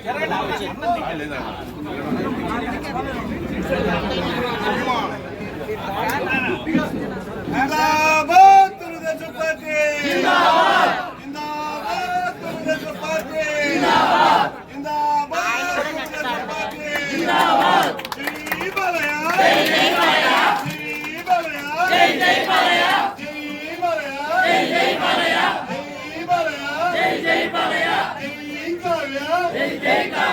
లేదు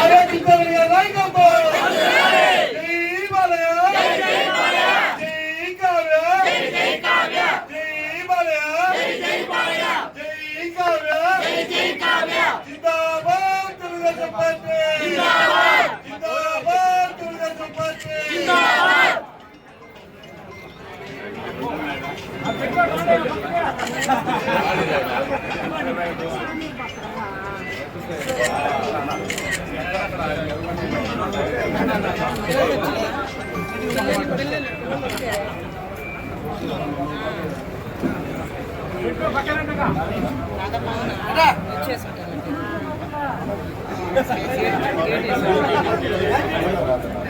ಆಗ పార్టీ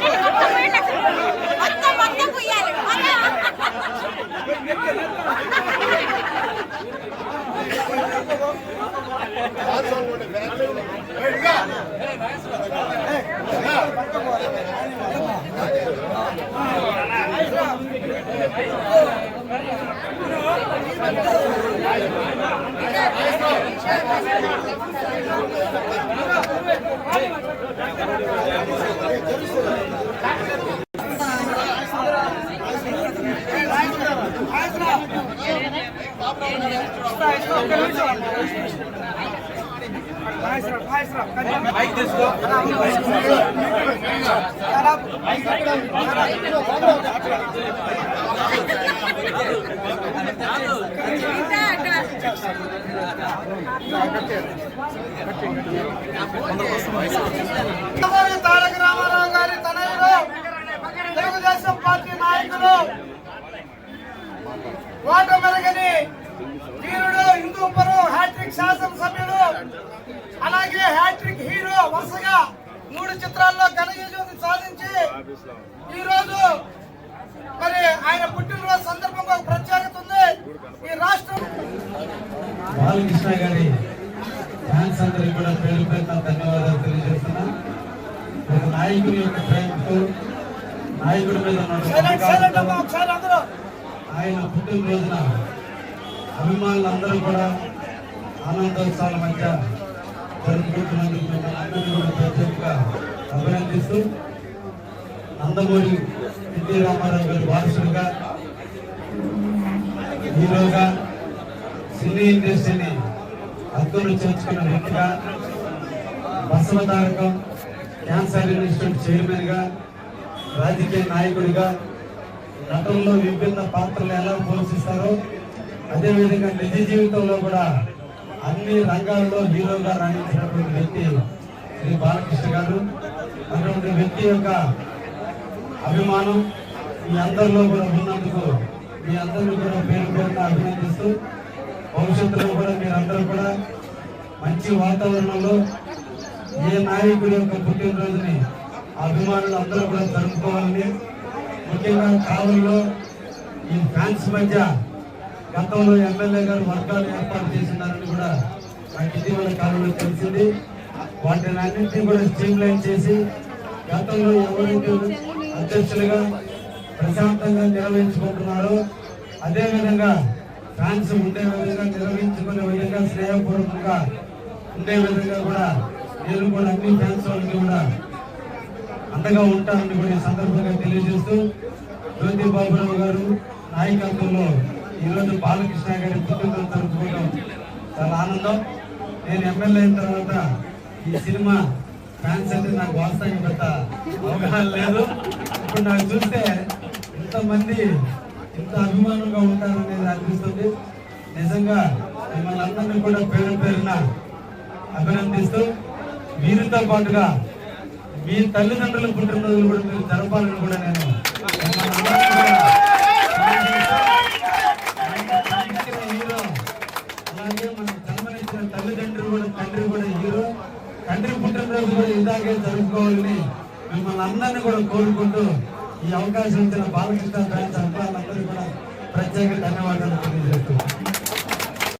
తారక రామారావు గారి తనయుడు తెలుగుదేశం పార్టీ నాయకుడు ఓట మెరగని వీరుడు హిందూపురం హ్యాట్రిక్ శాసనసభ్యుడు అలాగే హ్యాట్రిక్ హీరో వరుసగా మూడు చిత్రాల్లో ఘన విజయం సాధించి ఈ రోజు మరి ఆయన పుట్టినరోజు సందర్భంగా ఒక ప్రత్యేకత ఉంది. ఈ రాష్ట్రం బాలకృష్ణ గారి ఫ్యాన్స్ అందరికి కూడా పేరు పేరున ధన్యవాదాలు తెలియజేస్తున్నా ఒక నాయకుని యొక్క ప్రేమతో నాయకుడి మీద ఆయన పుట్టినరోజున అభిమానులందరూ కూడా ఆనందోత్సవాల మధ్య జరుపుకుంటున్నందుకు మిమ్మల్ని అభినందిస్తూ నందమూరి ఎన్టీ రామారావు గారి వారసులుగా హీరోగా సినీ ఇండస్ట్రీని అద్దరు చేర్చుకున్న వ్యక్తిగా బసవతారకం క్యాన్సర్ ఇన్స్టిట్యూట్ చైర్మన్గా రాజకీయ నాయకుడిగా నటనలో విభిన్న పాత్రలు ఎలా పోషిస్తారో అదేవిధంగా నిజ జీవితంలో కూడా అన్ని రంగాల్లో హీరోగా రాణించినటువంటి వ్యక్తి శ్రీ బాలకృష్ణ గారు. అటువంటి వ్యక్తి యొక్క అభిమానం మీ అందరిలో కూడా ఉన్నందుకు మీ అందరిని కూడా పేరు పేరున అభినందిస్తూ భవిష్యత్తులో కూడా మీరందరూ కూడా మంచి వాతావరణంలో ఏ నాయకుడి యొక్క పుట్టినరోజుని అభిమానులు అందరూ కూడా జరుపుకోవాలని ముఖ్యంగా కావలిలో ఈ ఫ్యాన్స్ మధ్య గతంలో ఎమ్మెల్యే గారు వర్గాలు ఏర్పాటు చేసినారని కూడా నాకు ఇటీవల కాలంలో తెలిసింది. వాటిని అన్నింటినీ కూడా స్ట్రీమ్ లైన్ చేసి గతంలో ఎవరైతే అధ్యక్షులుగా ప్రశాంతంగా నిర్వహించుకుంటున్నారో అదేవిధంగా ఫ్యాన్స్ ఉండే విధంగా నిర్వహించుకునే విధంగా స్నేహపూర్వకంగా ఉండే విధంగా కూడా నేను కూడా అన్ని ఫ్యాన్స్ వాళ్ళకి కూడా అండగా ఉంటానని కూడా ఈ సందర్భంగా తెలియజేస్తూ జ్యోతి బాబురావు గారు నాయకత్వంలో ఈరోజు బాలకృష్ణ గారి పుట్టినరోజు జరుపుకోవడం చాలా ఆనందం. నేను ఎమ్మెల్యే అయిన తర్వాత ఈ సినిమా ఫ్యాన్స్ అంటే నాకు వాస్తవం పెద్ద అవగాహన లేదు. ఇప్పుడు నాకు చూస్తే ఇంతమంది ఇంత అభిమానంగా ఉంటారనేది అనిపిస్తుంది. నిజంగా మిమ్మల్ని అందరినీ కూడా పేరు పేరున అభినందిస్తూ వీరితో పాటుగా మీ తల్లిదండ్రుల పుట్టినరోజులు కూడా మీరు జరపాలని కూడా నేను మిమ్మల్ని అందరినీ కూడా ప్రార్థిస్తూ, హీరో అలాగే మన జన్మనిచ్చిన తల్లిదండ్రులు కూడా తండ్రి కూడా హీరో తండ్రి పుట్టినరోజు కూడా ఇలాగే జరుపుకోవాలని మిమ్మల్ని అందరినీ కూడా కోరుకుంటూ ఈ అవకాశం ఇచ్చిన బాలకృష్ణ ఫ్యాన్స్ అందరికీ కూడా ప్రత్యేక ధన్యవాదాలు తెలియజేస్తున్నాను